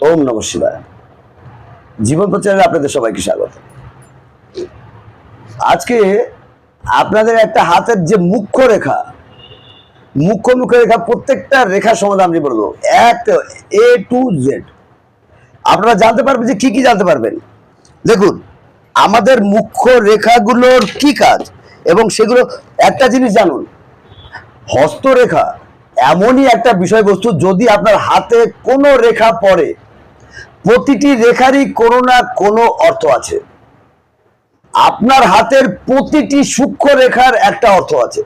ওম নম শিবায়। জীবন প্রচারে আপনাদের সবাইকে স্বাগত। আজকে আপনাদের একটা হাতের যে মুখ্য রেখা মুখ্য মুখ্য রেখা প্রত্যেকটা রেখা সমাধান আমি বলব। এক, এ, টু, জেড। আপনারা জানতে পারবেন যে কি কি জানতে পারবেন। দেখুন, আমাদের মুখ্য রেখাগুলোর কি কাজ? এবং সেগুলো, একটা জিনিস জানুন, হস্তরেখা এমনই একটা বিষয়বস্তু যদি আপনার হাতে কোনো রেখা পড়ে, প্রতিটি রেখারই কোনো না কোনো অর্থ আছে। আপনার হাতের প্রতিটি সূক্ষ্ম রেখার একটা অর্থ আছে।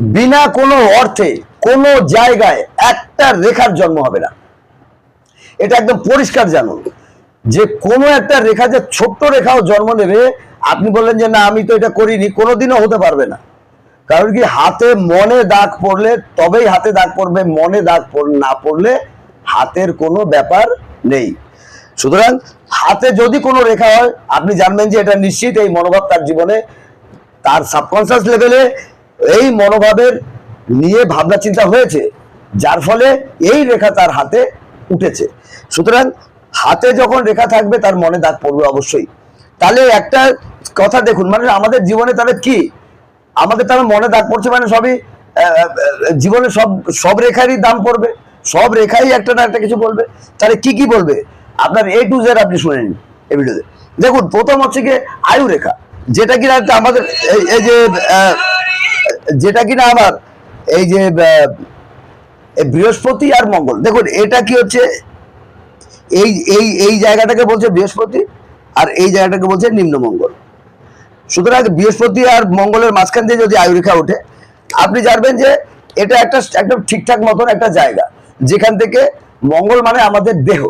বিনা কোনো অর্থে, কোনো জায়গায় একটা রেখার জন্ম হবে না। এটা একদম পরিষ্কার জানুন। যে কোনো একটা রেখা, যে ছোট্ট রেখাও জন্ম নেবে, আপনি বললেন যে, না, আমি তো এটা করিনি। কোনোদিনও হতে পারবে না। কারণ কি, হাতে মনে দাগ পড়লে, তবেই হাতে দাগ পড়বে, মনে দাগ না পড়লে হাতের কোনো ব্যাপার নেই। সুতরাং হাতে যদি কোনো রেখা হয়, আপনি জানবেন যে এটা নিশ্চিত এই মনোভাব তার জীবনে, তার সাবকনসিয়াস লেভেলে এই মনোভাবের নিয়ে ভাবনা চিন্তা হয়েছে, যার ফলে এই রেখা তার হাতে উঠেছে। সুতরাং হাতে যখন রেখা থাকবে, তার মনে দাগ পড়বে অবশ্যই। তাহলে একটা কথা দেখুন মানে আমাদের জীবনে তাহলে কি আমাদের তাহলে মনে দাগ পড়ছে মানে সবই জীবনে সব সব রেখারই দাম পড়বে, সব রেখাই একটা না একটা কিছু বলবে। তাহলে কি কি বলবে? আপনার এ টু জেড আপনি শুনে নিন এই ভিডিওতে। দেখুন, প্রথম হচ্ছে কি আয়ু রেখা। যেটা কিনা আমাদের, এই যে যেটা কিনা আমার এই যে বৃহস্পতি আর মঙ্গল। দেখুন, এটা কি হচ্ছে? এই এই এই জায়গাটাকে বলছে বৃহস্পতি আর এই জায়গাটাকে বলছে নিম্নমঙ্গল। সুতরাং বৃহস্পতি আর মঙ্গলের মাঝখান দিয়ে যদি আয়ুরেখা ওঠে, আপনি জানবেন যে এটা একটা একদম ঠিকঠাক মতন একটা জায়গা, যেখান থেকে মঙ্গল মানে আমাদের দেহ,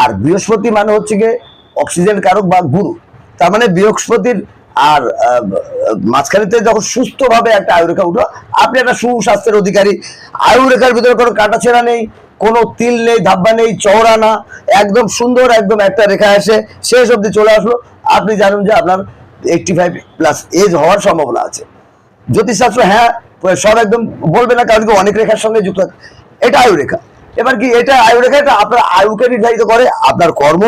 আর বৃহস্পতি মানে হচ্ছে গিয়ে অক্সিজেন কারক বা গুরু। তার মানে বৃহস্পতির আর মাঝখানেতে যখন সুস্থভাবে একটা আয়ুরেখা উঠল, আপনি একটা সুস্বাস্থ্যের অধিকারী। আয়ুরেখার ভিতরে কোনো কাটাছেড়া নেই, কোনো তিল নেই, ধাব্বা নেই, চওড়া না, একদম সুন্দর, একদম একটা রেখা এসে শেষ অবধি চলে আসলো। আপনি জানেন যে আপনার এইটটি ফাইভ প্লাস এজ হওয়ার সম্ভাবনা আছে। জ্যোতিষশাস্ত্র হ্যাঁ সব একদম বলবে না, কারণ অনেক রেখার সঙ্গে যুক্ত। এটা আয়ু রেখা এবার কি এটা আয়ু রেখা এটা আপনার আয়ুকে নির্ধারিত করে, আপনার কর্ম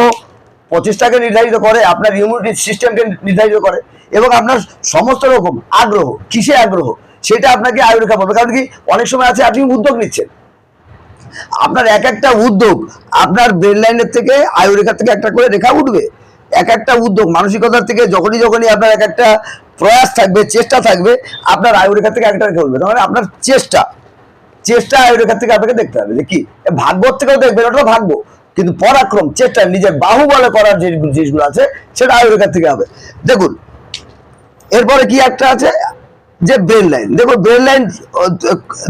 প্রচেষ্টাকে নির্ধারিত করে, আপনার ইমিউনিটি সিস্টেমকে নির্ধারিত করে, এবং আপনার সমস্ত রকম আগ্রহ, কিসে আগ্রহ, সেটা আপনাকে আয়ু রেখা বলবে। কারণ কি অনেক সময় আছে, আপনি উদ্যোগ নিচ্ছেন। আপনার এক একটা উদ্যোগ আপনার ব্রেন লাইনের থেকে আয়ু রেখা থেকে একটা করে রেখা উঠবে। এক একটা উদ্যোগ মানসিকতার থেকে যখনই যখনই আপনার এক একটা প্রয়াস থাকবে, চেষ্টা থাকবে, আপনার আয়ু রেখা থেকে একটা উঠবে। তার মানে আপনার চেষ্টা চেষ্টা আয়ু রেখা থেকে আপনাকে দেখতে হবে যে কি? এ ভাগ্যর থেকেও দেখবেন ওটা ভাগ্য কিন্তু পরাক্রম, চেষ্টা, নিজের বাহু বলে করার যে জিনিসগুলো আছে, সেটা আয়ু রেখা থেকে হবে। দেখুন, এরপরে কি একটা আছে? যে ব্রেন লাইন দেখো ব্রেন লাইন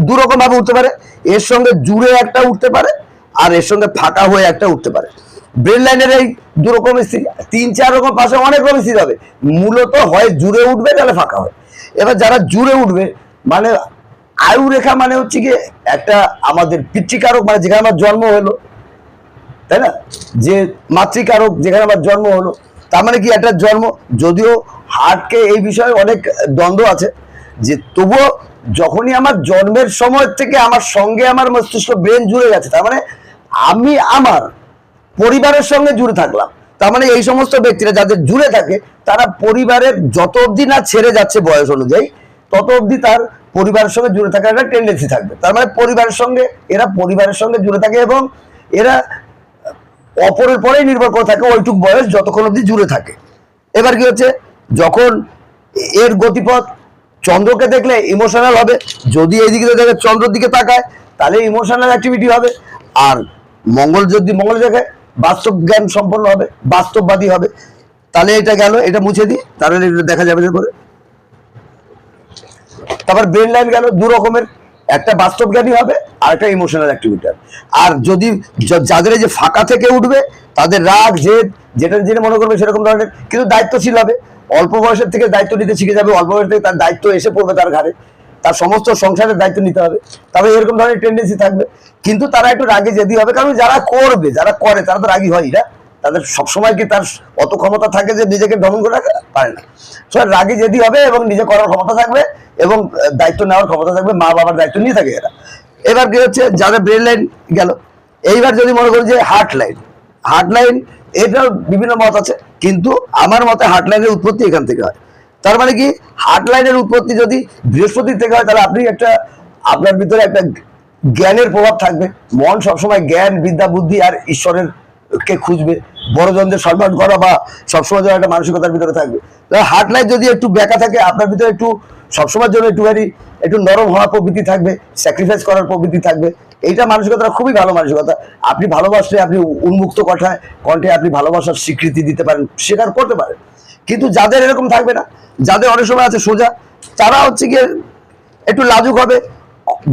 দু রকম ভাবে উঠতে পারে। এর সঙ্গে জুড়ে একটা উঠতে পারে, আর এর সঙ্গে ফাঁকা হয়ে একটা উঠতে পারে। ব্রেন লাইনের এই দু রকম স্থিতি তিন, চার রকম পাশে অনেক রকম স্থিতি হবে। মূলত হয় জুড়ে উঠবে, তাহলে ফাঁকা হয় এবার যারা জুড়ে উঠবে মানে আয়ু রেখা মানে হচ্ছে কি একটা আমাদের পিতৃকারক মানে যেখানে আমার জন্ম হলো, তাই না? যে মাতৃকারক যেখানে আমার জন্ম হলো, তার মানে কি একটা জন্ম? যদিও হার্টকে এই বিষয়ে অনেক দ্বন্দ্ব আছে, যে তবুও যখনই আমার জন্মের সময় থেকে আমার সঙ্গে আমার মস্তিষ্ক ব্রেন জুড়ে গেছে, তার মানে আমি আমার পরিবারের সঙ্গে জুড়ে থাকলাম। তার মানে এই সমস্ত ব্যক্তিরা যাদের জুড়ে থাকে, তারা পরিবারের যত অবধি না ছেড়ে যাচ্ছে বয়স অনুযায়ী, তত অবধি তার পরিবারের সঙ্গে জুড়ে থাকার একটা টেন্ডেন্সি থাকবে। তার মানে পরিবারের সঙ্গে, এরা পরিবারের সঙ্গে জুড়ে থাকে এবং এরা অপরের পরেই নির্ভর করে থাকে ওইটুক বয়স যতক্ষণ অবধি জুড়ে থাকে। এবার কি হচ্ছে? যখন এর গতিপথ চন্দ্রকে দেখলে ইমোশনাল হবে, যদি এইদিকে দেখে চন্দ্রের দিকে তাকায়, তাহলে ইমোশনাল অ্যাক্টিভিটি হবে। আর মঙ্গল যদি মঙ্গল দেখে বাস্তব জ্ঞান সম্পন্ন হবে, বাস্তববাদী হবে। তাহলে এটা গেল, এটা মুছে দিই তাহলে দেখা যাবে এরপরে। তারপর ব্রেন লাইন গেল, দু রকমের। একটা বাস্তব জ্ঞানী হবে, আর একটা ইমোশনাল অ্যাক্টিভিটি আর যদি যাদের যে ফাঁকা থেকে উঠবে, তাদের রাগ, জেদ, যেটা যেটা মনে করবে সেরকম ধরনের, কিন্তু দায়িত্বশীল হবে। অল্প বয়সের থেকে দায়িত্ব নিতে শিখে যাবে, অল্প বয়স থেকে তার দায়িত্ব এসে পড়বে তার ঘাড়ে। তার সমস্ত সংসারের দায়িত্ব নিতে হবে। তবে এরকম ধরনের টেন্ডেন্সি থাকবে। কিন্তু তারা একটু রাগে জেদি হবে। কারণ যারা করবে, যারা করে, তারা তো রাগী হয় না। তাদের সবসময় কি তার অত ক্ষমতা থাকে যে নিজেকে দমন করে পারে না। সো রাগি যেদি হবে এবং নিজে করার ক্ষমতা থাকবে এবং দায়িত্ব নেওয়ার ক্ষমতা থাকবে, মা বাবার দায়িত্ব নিয়ে থাকে এরা। এবার কি হচ্ছে? যাদের ব্রেন লাইন গেল। এইবার যদি মনে করি যে হার্ট লাইন হার্ট লাইন এটার বিভিন্ন মত আছে। কিন্তু আমার মতে হার্ট লাইনের উৎপত্তি এখান থেকে হয়। তার মানে কি? হার্ট লাইনের উৎপত্তি যদি বৃহস্পতি থেকে হয়, তাহলে আপনি একটা, আপনার ভিতরে একটা জ্ঞানের প্রভাব থাকবে। মন সবসময় জ্ঞান, বিদ্যা, বুদ্ধি আর ঈশ্বরের কে খুঁজবে। বড়জনদের সম্মান করা বা সবসময় যেন একটা মানসিকতার ভিতরে থাকবে। হার্ট লাইন যদি একটু ব্যাকা থাকে, আপনার ভিতরে একটু, সবসময়ের জন্য একটুখানি, একটু নরম হওয়ার প্রবৃত্তি থাকবে স্যাক্রিফাইস করার প্রবৃত্তি থাকবে। এইটা মানসিকতা খুবই ভালো মানসিকতা। আপনি ভালোবাসলে আপনি উন্মুক্ত কথায়, কণ্ঠে আপনি ভালোবাসার স্বীকৃতি দিতে পারেন, স্বীকার করতে পারেন। কিন্তু যাদের এরকম থাকবে না, যাদের অনেক সময় আছে সোজা, তারা হচ্ছে গিয়ে একটু লাজুক হবে,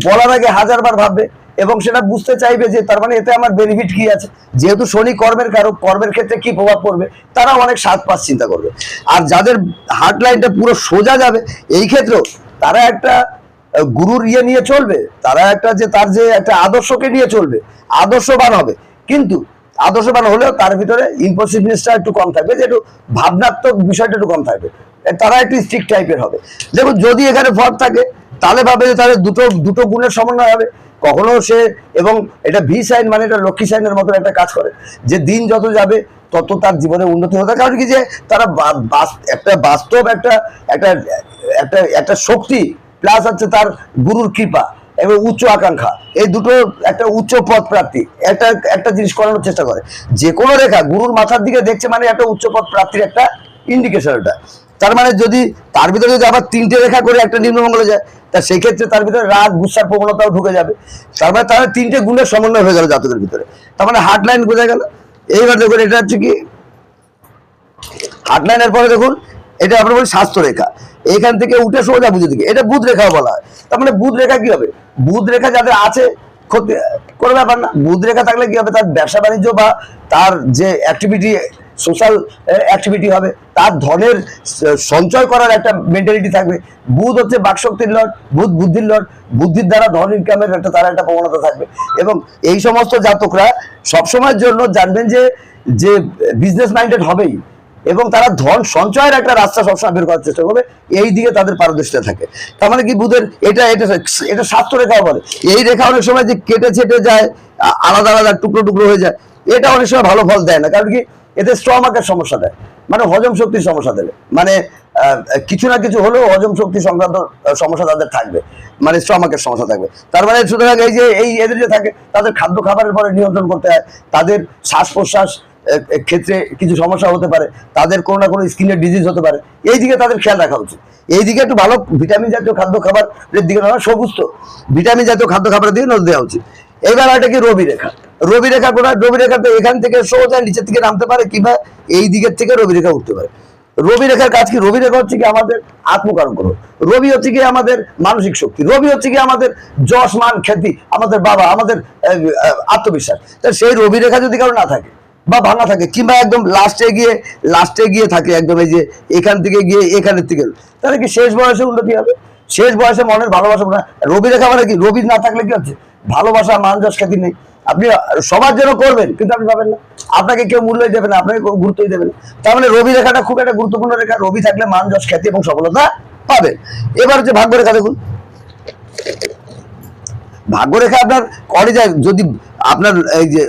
বলার আগে হাজারবার ভাববে এবং সেটা বুঝতে চাইবে যে তার মানে এতে আমার বেনিফিট কি আছে। যেহেতু শনি কর্মের কারও কর্মের ক্ষেত্রে কি প্রভাব পড়বে, তারা অনেক সাত পাঁচ চিন্তা করবে। আর যাদের হার্ট লাইনটা পুরো সোজা যাবে, এই ক্ষেত্রেও তারা একটা গুরুর ইয়ে নিয়ে চলবে, তারা একটা যে তার যে একটা আদর্শকে নিয়ে চলবে, আদর্শবান হবে। কিন্তু আদর্শবান হলেও তার ভিতরে ইম্পসিবনেসটা একটু কম থাকবে যে একটু ভাবনাত্মক বিষয়টা একটু কম থাকবে। তারা একটু স্ট্রিক্ট টাইপের হবে। দেখুন, যদি এখানে ফল থাকে, তাহলে ভাবে যে তাহলে দুটো দুটো গুণের সমন্বয় হবে। কখনো সে এবং এটা ভি সাইন মানে এটা লক্ষ্মী সাইনের মতো একটা কাজ করে। যে দিন যত যাবে, তত তার জীবনে উন্নতি হতে কারণ কি যে তারা একটা বাস্তব একটা একটা একটা একটা শক্তি প্লাস হচ্ছে তার গুরুর কৃপা। এবং উচ্চ আকাঙ্ক্ষা। এই দুটো একটা উচ্চ পদ প্রাপ্তি একটা একটা জিনিস করানোর চেষ্টা করে। যে কোনো রেখা গুরুর মাথার দিকে দেখছে মানে একটা উচ্চ পদ প্রাপ্তির একটা ইন্ডিকেশন এটা। তার মানে যদি, তার ভিতরে যদি আবার তিনটে রেখা করে একটা নিম্নমঙ্গলে যায়, তা সেই ক্ষেত্রে তার ভিতরে রাগ গুসার প্রবণতাও ঢুকে যাবে। তার মানে তাহলে তিনটে গুণের সমন্বয় হয়ে গেল জাতকের ভিতরে। তার মানে হার্ট লাইন বোঝা গেল। এইবার দেখুন, এটা হচ্ছে কি? হার্ট লাইনের পরে দেখুন, এটা আমরা বলি স্বাস্থ্য রেখা। এইখান থেকে উঠে সোজা বুঝে দিকে। এটা বুধ রেখা বলা হয়। তার মানে বুধ রেখা কি হবে? বুধ রেখা যাদের আছে, ক্ষতি, কোনো ব্যাপার না। বুধ রেখা থাকলে কি হবে? তার ব্যবসা বাণিজ্য বা তার যে অ্যাক্টিভিটি সোশ্যাল অ্যাক্টিভিটি হবে, তার ধনের সঞ্চয় করার একটা মেন্টালিটি থাকবে। বুধ হচ্ছে বাকশক্তির লট বুধ বুদ্ধির লট বুদ্ধির দ্বারা ধন ইনকামের একটা, তার একটা প্রবণতা থাকবে। এবং এই সমস্ত জাতকরা সবসময়ের জন্য জানবেন যে যে বিজনেস মাইন্ডেড হবেই। এবং তারা ধন সঞ্চয়ের একটা রাস্তা সবসময় বের করার চেষ্টা করবে। এই দিকে তাদের পারদর্শিতা থাকে। তার মানে কি বুধের? এটা এটা এটা স্বাস্থ্য রেখাও বলে। এই রেখা অনেক সময় যে কেটে ছেটে যায় আলাদা আলাদা টুকরো টুকরো হয়ে যায়, এটা অনেক সময় ভালো ফল দেয় না। কারণ কি? এতে স্টমাকের সমস্যা দেয়। মানে হজম শক্তির সমস্যা দেবে। মানে কিছু না কিছু হলেও হজম শক্তি সংক্রান্ত সমস্যা তাদের থাকবে। মানে স্টমাকের সমস্যা থাকবে। তার মানে সুতরাং এই যে, এই এদের যে থাকে, তাদের খাদ্য খাবারের পরে নিয়ন্ত্রণ করতে হয়। তাদের শ্বাস প্রশ্বাস ক্ষেত্রে কিছু সমস্যা হতে পারে, তাদের কোনো না কোনো স্কিনের ডিজিজ হতে পারে। এই দিকে তাদের খেয়াল রাখা উচিত। এই দিকে একটু ভালো ভিটামিন জাতীয় খাদ্য খাবারের দিকে না, সবুজ তো। ভিটামিন জাতীয় খাদ্য খাবারের দিকে নজর দেওয়া উচিত। এইবার এটা কি, রবি রেখা। রবি রেখা কোথায়? রবি রেখা তো এখান থেকে সোজা নিচের থেকে নামতে পারে কিংবা এই দিকের থেকে রবি রেখা উঠতে পারে। রবি রেখার কাজ কি? রবি রেখা হচ্ছে কি আমাদের আত্মকারণ গ্রহ রবি হচ্ছে কি আমাদের মানসিক শক্তি। রবি হচ্ছে কি আমাদের যশ, মান, খ্যাতি, আমাদের বাবা, আমাদের আত্মবিশ্বাস। তা সেই রবি রেখা যদি কারও না থাকে বা ভাঙা থাকে, কিংবা একদম লাস্টে গিয়ে লাস্টে গিয়ে থাকে একদম এই যে এখান থেকে গিয়ে এখানের থেকে। তাহলে কি শেষ বয়সে উন্নতি হবে? শেষ বয়সে মনের ভালোবাসা রবি রেখা মানে কি? রবি না থাকলে কি হচ্ছে? ভালোবাসা, মান যশ খ্যাতি নেই। আপনি সবার জন্য করবেন, কিন্তু আপনি পাবেন না। আপনাকে কেউ মূল্যই দেবে না, আপনাকে গুরুত্বই দেবে না। তার মানে রবি রেখাটা খুব একটা গুরুত্বপূর্ণ রেখা রবি থাকলে মান যশ খ্যাতি এবং সফলতা পাবেন। এবার হচ্ছে ভাগ্য রেখা দেখুন। ভাগ্য রেখা আপনার করে যায় যদি আপনার এই যে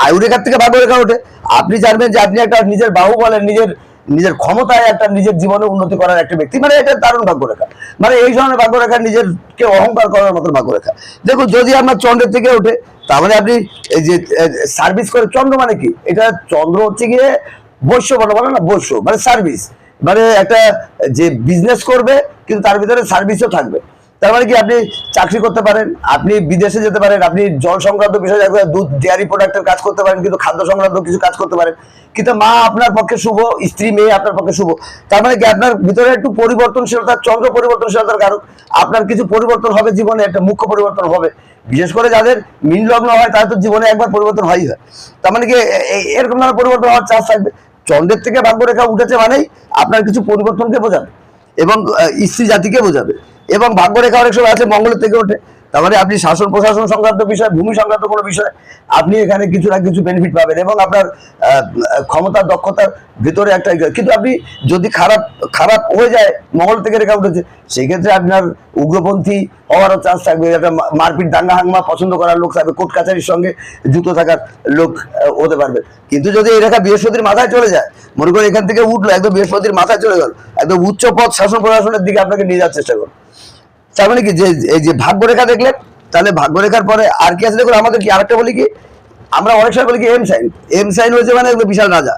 আহ, আয়ু রেখার থেকে ভাগ্যরেখা ওঠে। আপনি জানবেন যে আপনি একটা নিজের বাহু বলেন নিজের নিজের ক্ষমতায় একটা নিজের জীবনে উন্নতি করার একটা ব্যক্তি। মানে এটা দারুণ ভাগ্যরেখা। মানে এই ধরনের ভাগ্যরেখা নিজেরকে অহংকার করার মতো ভাগ্যরেখা। দেখুন যদি আপনার চন্দ্রের থেকে ওঠে মানে আপনি এই যে সার্ভিস করে চন্দ্র মানে কি? এটা চন্দ্র হচ্ছে গিয়ে বৈশ্য বলে বলে না বৈশ্য মানে সার্ভিস মানে একটা যে বিজনেস করবে কিন্তু তার ভিতরে সার্ভিসও থাকবে। তার মানে কি আপনি চাকরি করতে পারেন, আপনি বিদেশে যেতে পারেন, আপনি জল সংক্রান্ত বিষয় দুধ ডেয়ারি প্রোডাক্টের কাজ করতে পারেন, কিন্তু খাদ্য সংক্রান্ত কিছু কাজ করতে পারেন। কিন্তু মা আপনার পক্ষে শুভ, স্ত্রী মেয়ে আপনার পক্ষে শুভ। তার মানে কি আপনার ভিতরে একটু পরিবর্তনশীলতা, চন্দ্র পরিবর্তনশীলতার কারণ। আপনার কিছু পরিবর্তন হবে জীবনে, একটা মুখ্য পরিবর্তন হবে। বিশেষ করে যাদের মিন লগ্ন হয়, তাদের তো জীবনে একবার পরিবর্তন হয়ই হয়। তার মানে কি এরকম ধরনের পরিবর্তন হওয়ার চান্স থাকবে। চন্দ্রের থেকে ভাগ্যরেখা উঠেছে মানেই আপনার কিছু পরিবর্তনকে বোঝাবে। এবং স্ত্রী জাতিকে বোঝাবে। এবং ভাগ্যরেখা অনেক সময় আছে মঙ্গলের থেকে ওঠে। তার মানে আপনি শাসন প্রশাসন সংক্রান্ত বিষয়, ভূমি সংক্রান্ত কোনো বিষয়, আপনি এখানে কিছু না কিছু বেনিফিট পাবেন এবং আপনার ক্ষমতা দক্ষতার ভিতরে একটা কিন্তু আপনি যদি খারাপ খারাপ হয়ে যায়, মহল থেকে রেখা উঠেছে সেই ক্ষেত্রে আপনার উগ্রপন্থী হওয়ারও চান্স থাকবে। একটা মারপিট, দাঙ্গা হাঙ্গা পছন্দ করার লোক থাকবে, কোর্ট কাছারির সঙ্গে যুক্ত থাকার লোক হতে পারবে। কিন্তু যদি এই রেখা বৃহস্পতির মাথায় চলে যায়, মনে করুন এখান থেকে উঠল, একদম বৃহস্পতির মাথায় চলে গেল, একদম উচ্চ পথ শাসন প্রশাসনের দিকে আপনাকে নিয়ে যাওয়ার চেষ্টা করুন তার মানে কি, যে, এই যে ভাগ্যরেখা দেখলেন, তাহলে ভাগ্যরেখার পরে আর কি আছে? দেখুন, আমাদের কি, আরেকটা বলি কি, আমরা অনেক সময় বলি কি এম সাইন এম সাইন হয়েছে মানে বিশাল রাজা।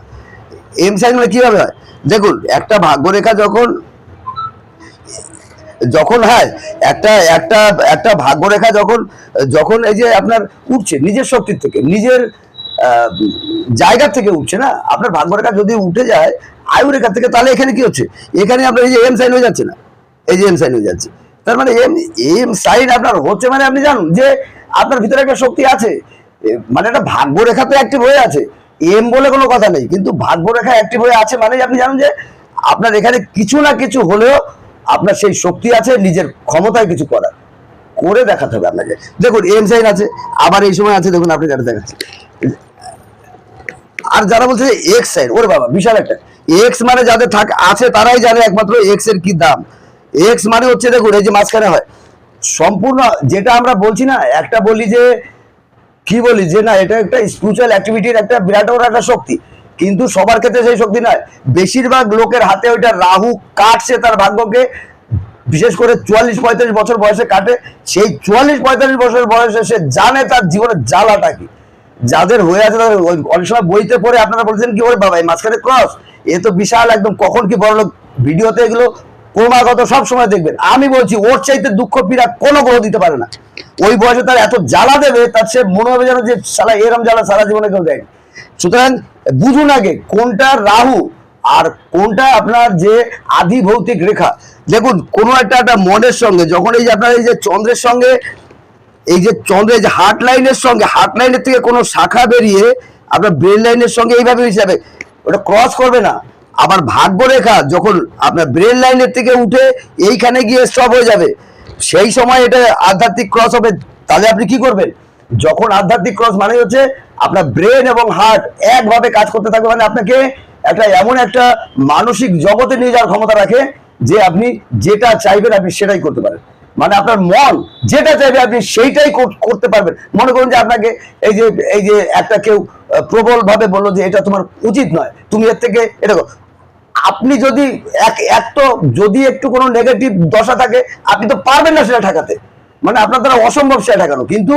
এম সাইন হলে কীভাবে হয়? দেখুন, একটা ভাগ্যরেখা যখন যখন, হয়, একটা একটা একটা ভাগ্যরেখা যখন যখন এই যে আপনার উঠছে, নিজের শক্তির থেকে, নিজের জায়গা থেকে উঠছে না, আপনার ভাগ্যরেখা যদি উঠে যায় আয়ু রেখা থেকে, তাহলে এখানে কি হচ্ছে? এখানে আপনার এই যে এম সাইন হয়ে যাচ্ছে না, এই যে এম সাইন হয়ে যাচ্ছে। তার মানে এম এম সাইন আপনার হচ্ছে মানে আপনি জানুন যে আপনার ভিতরে একটা শক্তি আছে মানে একটা ভাগ্যরেখা তো অ্যাক্টিভ হয়ে আছে। এম বলে কোনো কথা নেই, কিন্তু ভাগ্যরেখা অ্যাক্টিভ হয়ে আছে মানে আপনি জানুন যে আপনার এখানে কিছু না কিছু হলেও আপনার সেই শক্তি আছে, নিজের ক্ষমতায় কিছু করার। করে দেখাতে হবে আপনাকে। দেখুন, এম সাইন আছে, আবার এই সময় আছে, দেখুন আপনি যেটা দেখাচ্ছে আর যারা বলছে এক্স সাইন, ওরে বাবা, বিশাল একটা। এক্স মানে যাদের থাক, আছে তারাই জানে একমাত্র এক্সের কি দাম। এক্স মানে হচ্ছে দেখুন, এই যে মাঝখানে হয়। সম্পূর্ণ যেটা আমরা বলছি না, একটা বলি যে, কি বলি যে না, এটা একটা স্পিরিচুয়াল অ্যাক্টিভিটির একটা বিরাট বড় একটা শক্তি। কিন্তু সবার ক্ষেত্রে সেই শক্তি নয়। বেশিরভাগ লোকের হাতে ওইটা রাহু কাটছে তার ভাগ্যকে। বিশেষ করে চুয়াল্লিশ, পঁয়তাল্লিশ বছর বয়সে কাটে। সেই চুয়াল্লিশ, পঁয়তাল্লিশ বছর বয়সে সে জানে তার জীবনের জ্বালাটা কি। যাদের হয়ে আছে তাদের অনেক সময় বইতে পড়ে আপনারা বলছেন, কি ওরে বাবা, এই মাঝখানে ক্রস এ তো বিশাল একদম, কখন কি বড় লোক ভিডিওতে এগুলো ক্রমাগত সব সময় দেখবেন। আমি বলছি, ওর চাইতে দুঃখ পীড়া কোনো গ্রহ দিতে পারে না। ওই বয়সে তার এত জ্বালা দেবে, তার সে মনে হবে যেন যে সারা এরম জ্বালা সারা জীবনে কেউ দেয়নি। সুতরাং বুঝুন আগে, কোনটা রাহু আর কোনটা আপনার যে আদি ভৌতিক রেখা। দেখুন, কোনো একটা একটা মনের সঙ্গে, যখন এই যে আপনার এই যে চন্দ্রের সঙ্গে, এই যে চন্দ্রের যে হার্ট লাইনের সঙ্গে হার্ট লাইনের থেকে কোনো শাখা বেরিয়ে আপনার ব্রেন লাইনের সঙ্গে এইভাবে হিসাবে ওটা ক্রস করবে না। আবার ভাগ্য রেখা যখন আপনার ব্রেন লাইনের থেকে উঠে এইখানে গিয়ে স্টপ হয়ে যাবে, সেই সময় এটা আধ্যাত্মিক ক্রস হবে। তাহলে আপনি কি করবেন? যখন আধ্যাত্মিক ক্রস মানে হচ্ছে আপনার ব্রেন এবং হার্ট একভাবে কাজ করতে থাকবে মানে আপনাকে একটা এমন একটা মানসিক জগতে নিয়ে যাওয়ার ক্ষমতা রাখে যে আপনি যেটা চাইবেন আপনি সেটাই করতে পারেন। মানে আপনার মন যেটা চাইবে আপনি সেইটাই কর- করতে পারবেন। মনে করুন যে আপনাকে এই যে এই যে একটা কেউ প্রবল ভাবে বলল যে এটা তোমার উচিত নয়। তুমি এর থেকে এটা। আপনি যদি এক এক তো যদি একটু কোনো নেগেটিভ দশা থাকে, আপনি তো পারবেন না সেটা ঠেকাতে। মানে আপনার দ্বারা অসম্ভব সেটা ঠেকানো। কিন্তু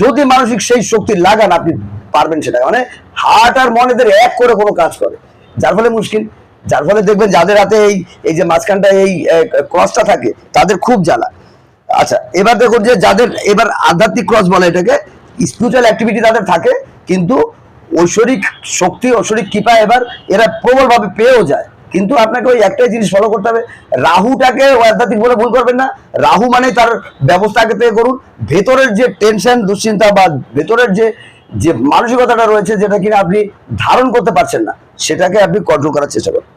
যদি মানসিক সেই শক্তি লাগান, আপনি পারবেন সেটা। মানে হার্ট আর মনেদের এক করে কোনো কাজ করে। যার ফলে মুশকিল। যার ফলে দেখবেন যাদের হাতে এই এই যে মাঝখানটা এই ক্রসটা থাকে, তাদের খুব জ্বালা। আচ্ছা এবার দেখুন যে যাদের, এবার আধ্যাত্মিক ক্রস বলে এটাকে স্পিরিচুয়াল অ্যাক্টিভিটি তাদের থাকে, কিন্তু ঐশ্বরিক শক্তি, ঐশ্বরিক কৃপা এবার এরা প্রবলভাবে পেয়েও যায়। কিন্তু আপনাকে ওই একটাই জিনিস ফলো করতে হবে, রাহুটাকে আধ্যাত্মিক বলে ভুল করবেন না। রাহু মানে তার ব্যবস্থা আগে থেকে করুন। ভেতরের যে টেনশন দুশ্চিন্তা বা ভেতরের যে যে মানসিকতাটা রয়েছে যেটা কিনা আপনি ধারণ করতে পারছেন না, সেটাকে আপনি কন্ট্রোল করার চেষ্টা করুন।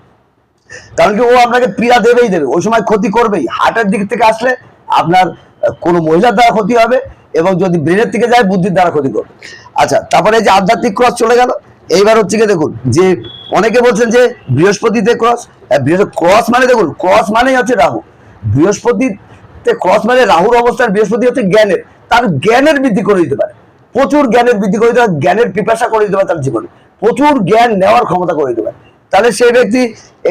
কারণ কি ও আপনাকে পীড়া দেবেই দেবে, ওই সময় ক্ষতি করবেই। হার্টের দিক থেকে আসলে আপনার কোনো মহিলার দ্বারা ক্ষতি হবে এবং যদি ব্রেনের থেকে যায়, বুদ্ধির দ্বারা ক্ষতি করবে আচ্ছা তারপরে যে আধ্যাত্মিক ক্রস চলে গেল। এইবার হচ্ছে কি দেখুন, যে অনেকে বলছেন যে বৃহস্পতিতে ক্রস ক্রস মানে দেখুন ক্রস মানেই হচ্ছে রাহু। বৃহস্পতিতে ক্রস মানে রাহুর অবস্থান বৃহস্পতি হচ্ছে জ্ঞানের। তার জ্ঞানের বৃদ্ধি করে দিতে পারে। প্রচুর জ্ঞানের বৃদ্ধি করে দিতে পারে, জ্ঞানের পিপাসা করে দিতে পারে তার জীবনে। প্রচুর জ্ঞান নেওয়ার ক্ষমতা করে দিতে পারে। তাহলে সেই ব্যক্তি,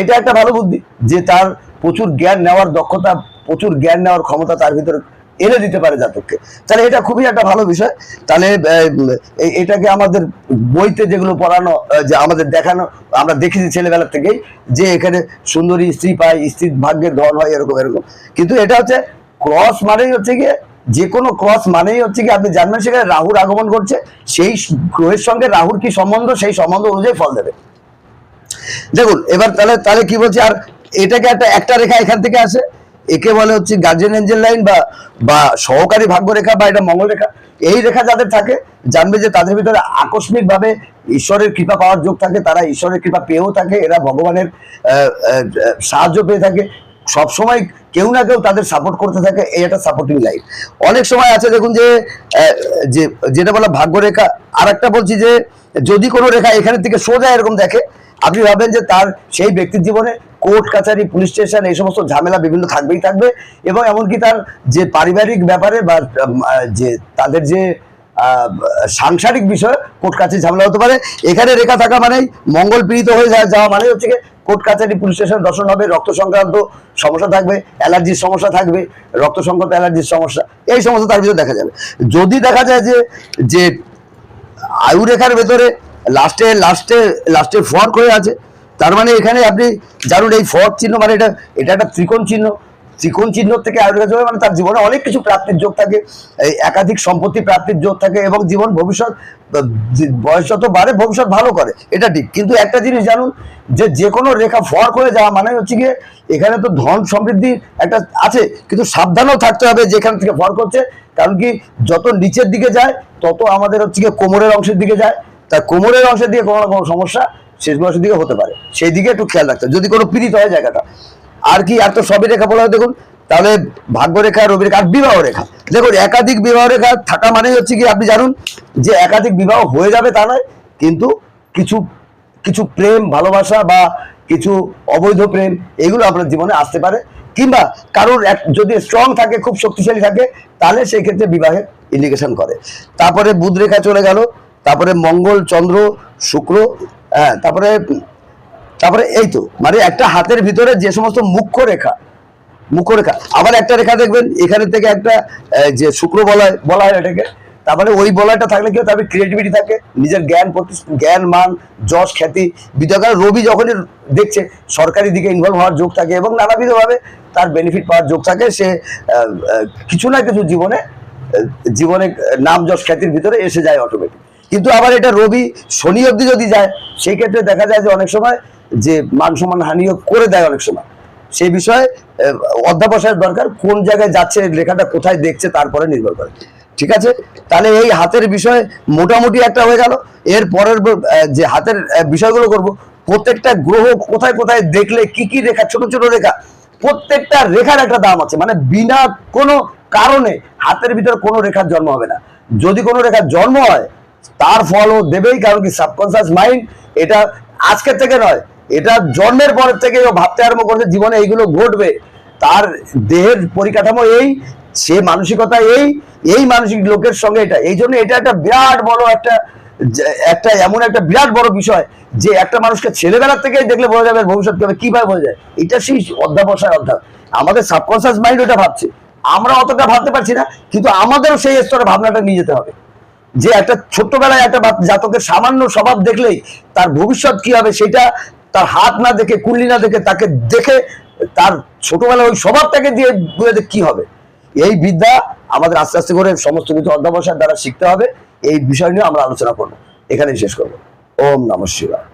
এটা একটা ভালো বুদ্ধি, যে তার প্রচুর জ্ঞান নেওয়ার দক্ষতা, প্রচুর জ্ঞান নেওয়ার ক্ষমতা তার ভিতরে এনে দিতে পারে জাতককে। তাহলে এটা খুবই একটা ভালো বিষয়। তাহলে এটাকে আমাদের বইতে যেগুলো পড়ানো যে আমাদের দেখানো, আমরা দেখেছি ছেলেবেলা থেকেই যে এখানে সুন্দরী স্ত্রী পায়, স্ত্রীর ভাগ্যের ধন হয়, এরকম এরকম। কিন্তু এটা হচ্ছে ক্রস মানেই হচ্ছে গিয়ে যে কোনো ক্রস মানেই হচ্ছে কি আপনি জানবেন সেখানে রাহুর আগমন করছে সেই গ্রহের সঙ্গে রাহুর কি সম্বন্ধ, সেই সম্বন্ধ অনুযায়ী ফল দেবে। দেখুন, এবার তাহলে তাহলে কি বলছি? আর এটাকে একটা একটা রেখা এখান থেকে আসে। একে বলে হচ্ছে গার্জিয়ান এঞ্জেল লাইন বা বা সহকারী ভাগ্য রেখা বা এটা মঙ্গল রেখা। এই রেখা যাদের থাকে, জানবে যে তাদের ভিতরে আকস্মিক ভাবে ঈশ্বরের কৃপা পাওয়ার যোগ থাকে, তারা ঈশ্বরের কৃপা পেয়েও থাকে, এরা ভগবানের সাহায্য পেয়ে থাকে। সবসময় কেউ না কেউ তাদের সাপোর্ট করতে থাকে, এই একটা সাপোর্টিং লাইন অনেক সময় আছে দেখুন যে যে, যেটা বলা ভাগ্যরেখা আর একটা বলছি যে, যদি কোনো রেখা এখানের থেকে সোজা এরকম দেখে, আপনি ভাবেন যে তার সেই ব্যক্তির জীবনে কোর্ট, কাছারি, পুলিশ স্টেশন এই সমস্ত ঝামেলা বিভিন্ন থাকবেই থাকবে এবং এমনকি তার যে পারিবারিক ব্যাপারে বা যে তাদের যে সাংসারিক বিষয়, কোর্ট, কাছারি ঝামেলা হতে পারে। এখানে রেখা থাকা মানেই মঙ্গল পীড়িত হয়ে যাওয়া মানে হচ্ছে কি, কোর্ট, কাছারি, পুলিশ স্টেশন দর্শন হবে, রক্ত সংক্রান্ত সমস্যা থাকবে, অ্যালার্জির সমস্যা থাকবে, রক্ত সংক্রান্ত অ্যালার্জির সমস্যা, এই সমস্যা তার ভিতরে দেখা যাবে। যদি দেখা যায় যে যে আয়ু রেখার ভেতরে লাস্টে লাস্টে লাস্টে ফর্ক হয়ে আছে তার মানে এখানে আপনি জানুন, এই ফর চিহ্ন মানে এটা এটা একটা ত্রিকোণ চিহ্ন। ত্রিকোণ চিহ্ন থেকে আয়ু রেখা মানে তার জীবনে অনেক কিছু প্রাপ্তির যোগ থাকে একাধিক সম্পত্তি প্রাপ্তির যোগ থাকে এবং জীবন ভবিষ্যৎ বয়স যত বাড়ে, ভবিষ্যৎ ভালো করে। এটা ঠিক। কিন্তু একটা জিনিস জানুন, যে যে কোনো রেখা ফর্ক করে যাওয়া মানে হচ্ছে গিয়ে, এখানে তো ধন সমৃদ্ধি একটা আছে, কিন্তু সাবধানও থাকতে হবে যেখান থেকে ফর করছে, কারণ কি যত নিচের দিকে যায়, তত আমাদের হচ্ছে গিয়ে কোমরের অংশের দিকে যায়। তা কোমরের অংশের দিকে কোনো না কোনো সমস্যা শেষ বয়সের দিকে হতে পারে। সেই দিকে একটু খেয়াল রাখতে যদি কোনো পীড়িত হয় জায়গাটা, আর কি, আর তো সবই রেখা বলা হয়। দেখুন, তাহলে ভাগ্য রেখা, রবি রেখা, আর বিবাহ রেখা। দেখুন, একাধিক বিবাহ রেখা থাকা মানেই হচ্ছে কি, আপনি জানুন যে একাধিক বিবাহ হয়ে যাবে তা নয়, কিন্তু কিছু কিছু প্রেম, ভালোবাসা বা কিছু অবৈধ প্রেম, এগুলো আপনার জীবনে আসতে পারে। কিংবা কারোর এক, যদি স্ট্রং থাকে, খুব শক্তিশালী থাকে, তাহলে সেই ক্ষেত্রে বিবাহের ইন্ডিকেশন করে। তারপরে বুধ রেখা চলে গেল, তারপরে মঙ্গল, চন্দ্র, শুক্র হ্যাঁ তারপরে তারপরে এই তো মানে একটা হাতের ভিতরে যে সমস্ত মুখ্য রেখা মুখ্য রেখা আবার একটা রেখা দেখবেন, এখানে থেকে একটা যে শুক্র বলয়, বলা হয় এটাকে, তারপরে ওই বলয়টা থাকলে কি? তারপরে ক্রিয়েটিভিটি থাকে, নিজের জ্ঞান জ্ঞান, মান, যশ, খ্যাতি, বিদ্যাকার রবি যখনই দেখছে, সরকারি দিকে ইনভলভ হওয়ার যোগ থাকে এবং নানাবিধভাবে তার বেনিফিট পাওয়ার যোগ থাকে, সে কিছু না কিছু জীবনে জীবনে নাম, যশ, খ্যাতির ভিতরে এসে যায় অটোমেটিক কিন্তু আবার এটা রবি শনি অবধি যদি যায় সেই ক্ষেত্রে দেখা যায় যে অনেক সময় যে মান সম্মান হানিও করে দেয় অনেক সময়। সেই বিষয়ে আহ, অধ্যাবসায়ের দরকার কোন জায়গায় যাচ্ছে লেখাটা কোথায় দেখছে তারপরে নির্ভর করে। ঠিক আছে? তাহলে এই হাতের বিষয় মোটামুটি একটা হয়ে গেল। এর পরের যে হাতের বিষয়গুলো করব প্রত্যেকটা গ্রহ কোথায় কোথায় দেখলে কি কি রেখা ছোট ছোট রেখা প্রত্যেকটা রেখার একটা দাম আছে। মানে বিনা কোনো কারণে হাতের ভিতরে কোনো রেখার জন্ম হবে না। যদি কোনো রেখার জন্ম হয় তার ফল ও দেবেই, কারণ কি সাবকনসিয়াস মাইন্ড এটা আজকের থেকে নয়, এটা জন্মের পরের থেকে ও ভাবতে আরম্ভ করছে, জীবনে এইগুলো ঘটবে। তার দেহের পরিকাঠামো এই, সে মানসিকতা এই এই মানসিক লোকের সঙ্গে এটা। এই জন্য এটা একটা বিরাট বড় একটা একটা এমন একটা বিরাট বড় বিষয় যে একটা মানুষকে ছেলেবেলার থেকে দেখলে বোঝা যাবে ভবিষ্যৎ হবে কীভাবে বোঝা যায়। এটা সেই অধ্যাবসায় অধ্যাপ আমাদের সাবকনসিয়াস মাইন্ড ওটা ভাবছে। আমরা অতটা ভাবতে পারছি না, কিন্তু আমাদেরও সেই স্তরে ভাবনাটা নিয়ে যেতে হবে। যে একটা ছোট্টবেলায় একটা জাতকের সামান্য স্বভাব দেখলেই তার ভবিষ্যৎ কি হবে সেটা তার হাত না দেখে, কুল্লি না দেখে, তাকে দেখে তার ছোটবেলায় ওই স্বভাবটাকে দিয়ে বুঝে দেখ কি হবে? এই বিদ্যা আমাদের আস্তে আস্তে করে সমস্ত কিছু অধ্যাবসার দ্বারা শিখতে হবে। এই বিষয় নিয়ে আমরা আলোচনা করব। এখানেই শেষ করব। ওম নমঃ শিবায়।